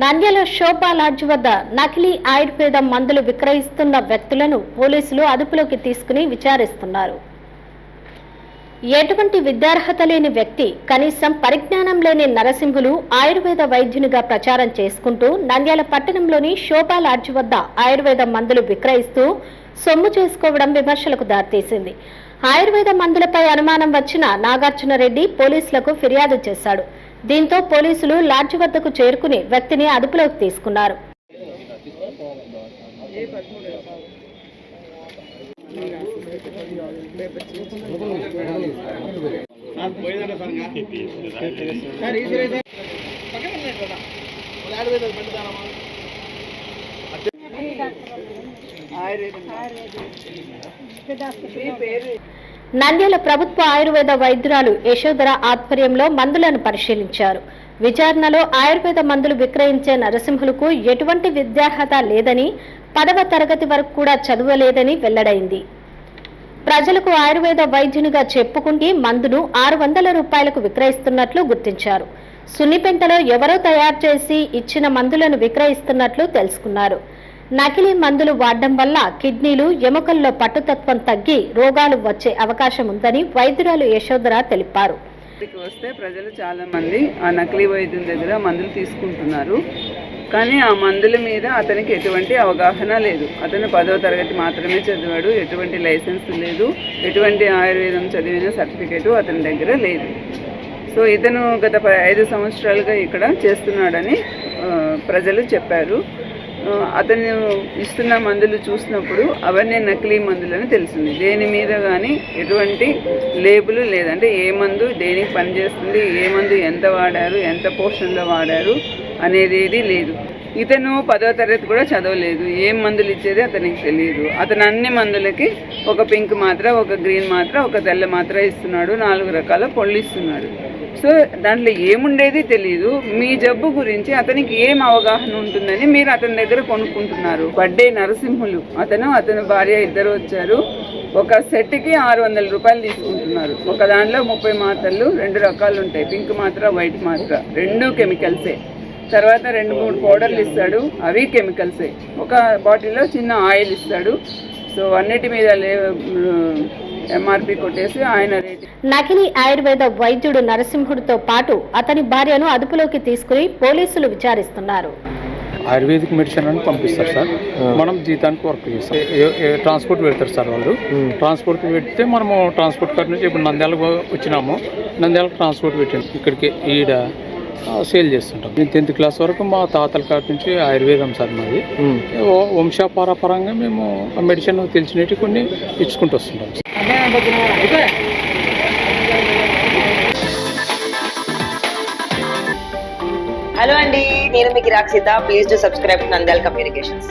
నంద్యాల శోభా LADS వద్ద నకిలీ ఆయుర్వేద మందులు విక్రయిస్తున్న వ్యక్తులను పోలీసులు అదుపులోకి తీసుకుని విచారిస్తున్నారు. ఎటువంటి విద్యార్హత లేని వ్యక్తి కనీసం పరిజ్ఞానం లేని నరసింహులు ఆయుర్వేద వైద్యునిగా ప్రచారం చేసుకుంటూ నంద్యాల పట్టణంలోని శోభా లాడ్జ్ వద్ద ఆయుర్వేద మందులు విక్రయిస్తూ సొమ్ము చేసుకోవడం విమర్శలకు దారితీసింది. ఆయుర్వేద మందులపై అనుమానం వచ్చిన నాగార్జున రెడ్డి పోలీసులకు ఫిర్యాదు చేశాడు. దీంతో పోలీసులు లాడ్జ్ వద్దకు చేరుకుని వ్యక్తిని అదుపులోకి తీసుకున్నారు. నంద్యాల ప్రభుత్వ ఆయుర్వేద వైద్యురాలు యశోధర ఆధ్వర్యంలో మందులను పరిశీలించారు. విచారణలో ఆయుర్వేద మందులు విక్రయించే నరసింహులకు ఎటువంటి విద్యార్హత లేదని పదవ తరగతి వరకు కూడా చదవలేదని వెల్లడైంది. ప్రజలకు ఆయుర్వేద వైద్యునిగా చెప్పుకుంటే మందును ఆరు వందల రూపాయలకు విక్రయిస్తున్నట్లు గుర్తించారు. సున్నిపెంటలో ఎవరో తయారు చేసి ఇచ్చిన మందులను విక్రయిస్తున్నట్లు తెలుసుకున్నారు. నకిలీ మందులు వాడడం వల్ల కిడ్నీలు ఎముకల్లో పట్టుతత్వం తగ్గి రోగాలు వచ్చే అవకాశం ఉందని వైద్యురాలు యశోధర తెలిపారు. వస్తే ప్రజలు చాలా మంది ఆ నకిలీ వైద్యం దగ్గర మందులు తీసుకుంటున్నారు. కానీ ఆ మందుల మీద అతనికి ఎటువంటి అవగాహన లేదు. అతను పదవ తరగతి మాత్రమే చదివాడు ఎటువంటి లైసెన్స్ లేదు ఎటువంటి ఆయుర్వేదం చదివిన సర్టిఫికేటు అతని దగ్గర లేదు. సో ఇతను గత ప- ఐదు సంవత్సరాలుగా ఇక్కడ చేస్తున్నాడని ప్రజలు చెప్పారు. అతను ఇస్తున్న మందులు చూసినప్పుడు అవన్నీ నకిలీ మందులని తెలిసింది. దేని మీద కానీ ఎటువంటి లేబుల్ లేదంటే ఏ మందు దేనికి పనిచేస్తుంది ఏ మందు ఎంత వాడారు ఎంత పోషన్లో వాడారు అనేది లేదు. ఇతను పదో తరగతి కూడా చదవలేదు. ఏం మందులు ఇచ్చేది అతనికి తెలియదు. అతను అన్ని మందులకి ఒక పింక్ మాత్ర ఒక గ్రీన్ మాత్ర ఒక తెల్ల మాత్ర ఇస్తున్నాడు. నాలుగు రకాల పొళ్ళు ఇస్తున్నాడు. సో దాంట్లో ఏముండేది తెలియదు మీ జబ్బు గురించి అతనికి ఏం అవగాహన ఉంటుందని మీరు అతని దగ్గర కొనుక్కుంటున్నారు. బర్త్డే నరసింహులు. అతను అతని భార్య ఇద్దరు వచ్చారు. ఒక సెట్కి ఆరు వందల రూపాయలు తీసుకుంటున్నారు. ఒక దాంట్లో ముప్పై మాత్రలు రెండు రకాలు ఉంటాయి. పింక్ మాత్ర వైట్ మాత్ర. రెండు కెమికల్సే. తర్వాత రెండు మూడు పౌడర్లు ఇస్తాడు. అవి కెమికల్సే. ఒక బాటిల్లో చిన్న ఆయిల్ ఇస్తాడు. సో అన్నిటి మీద లే ఎంఆర్పి కొట్టేసి ఆయన రేట్ నకిలీ ఆయుర్వేద వైద్యుడు నరసింహుడితో పాటు అతని భార్యను అదుపులోకి తీసుకుని పోలీసులు విచారిస్తున్నారు. ఆయుర్వేదిక్ మెడిసిన్ అని పంపిస్తారు సార్. మనం జీతానికి వర్క్ చేస్తాం. ట్రాన్స్పోర్ట్ పెడతారు సార్ వాళ్ళు. ట్రాన్స్పోర్ట్ పెడితే మనము ట్రాన్స్పోర్ట్ కాడ నుంచి ఇప్పుడు నంద్యాలకు వచ్చినాము. నంద్యాలకు ట్రాన్స్పోర్ట్ పెట్టాము. ఇక్కడికి ఈడ సేల్ చేస్తుంటాం. నేను టెన్త్ క్లాస్ వరకు మా తాతల కాడ నుంచి ఆయుర్వేదం సార్ మాది. వంశపారపరంగా మేము ఆ మెడిసిన్ తెలిసినవి కొన్ని ఇచ్చుకుంటూ వస్తుంటాం. హలో అండి నేను మీకు Rakshita please to subscribe Nandyala communications